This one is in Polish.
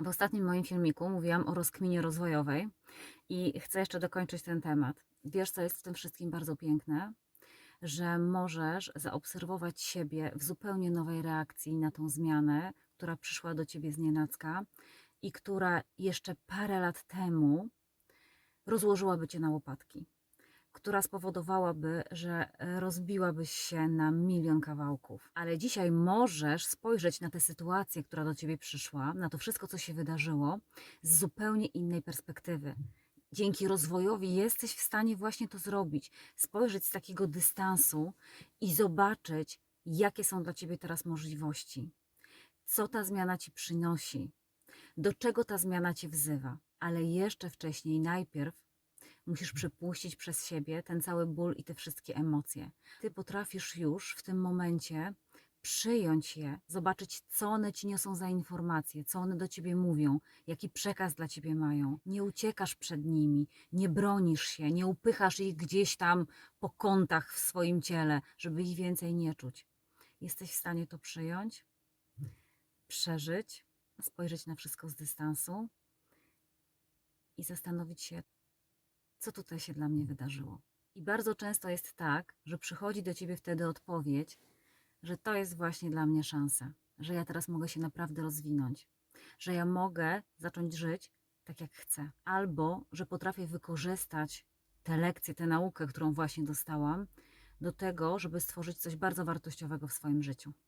W ostatnim moim filmiku mówiłam o rozkminie rozwojowej i chcę jeszcze dokończyć ten temat. Wiesz, co jest w tym wszystkim bardzo piękne? Że możesz zaobserwować siebie w zupełnie nowej reakcji na tą zmianę, która przyszła do ciebie z nienacka i która jeszcze parę lat temu rozłożyłaby cię na łopatki, która spowodowałaby, że rozbiłabyś się na milion kawałków. Ale dzisiaj możesz spojrzeć na tę sytuację, która do ciebie przyszła, na to wszystko, co się wydarzyło, z zupełnie innej perspektywy. Dzięki rozwojowi jesteś w stanie właśnie to zrobić, spojrzeć z takiego dystansu i zobaczyć, jakie są dla ciebie teraz możliwości, co ta zmiana ci przynosi, do czego ta zmiana cię wzywa. Ale jeszcze wcześniej, najpierw musisz przepuścić przez siebie ten cały ból i te wszystkie emocje. Ty potrafisz już w tym momencie przyjąć je, zobaczyć, co one ci niosą za informacje, co one do ciebie mówią, jaki przekaz dla ciebie mają. Nie uciekasz przed nimi, nie bronisz się, nie upychasz ich gdzieś tam po kątach w swoim ciele, żeby ich więcej nie czuć. Jesteś w stanie to przyjąć, przeżyć, spojrzeć na wszystko z dystansu i zastanowić się, co tutaj się dla mnie wydarzyło. I bardzo często jest tak, że przychodzi do ciebie wtedy odpowiedź, że to jest właśnie dla mnie szansa, że ja teraz mogę się naprawdę rozwinąć, że ja mogę zacząć żyć tak, jak chcę, albo że potrafię wykorzystać tę lekcję, tę naukę, którą właśnie dostałam, do tego, żeby stworzyć coś bardzo wartościowego w swoim życiu.